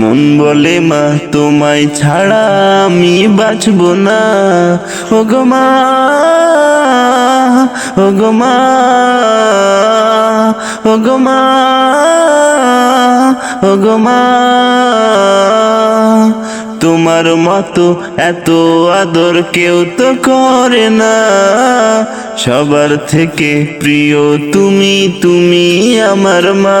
মন বলে মা, তোমায় ছাড়া আমি বাঁচব না। ও গো মা, ও গো মা, ও গো মা, ও গো মা। তোমার মতো এত আদর কেউ তো করে না। সবার থেকে প্রিয় তুমি তুমি আমার মা।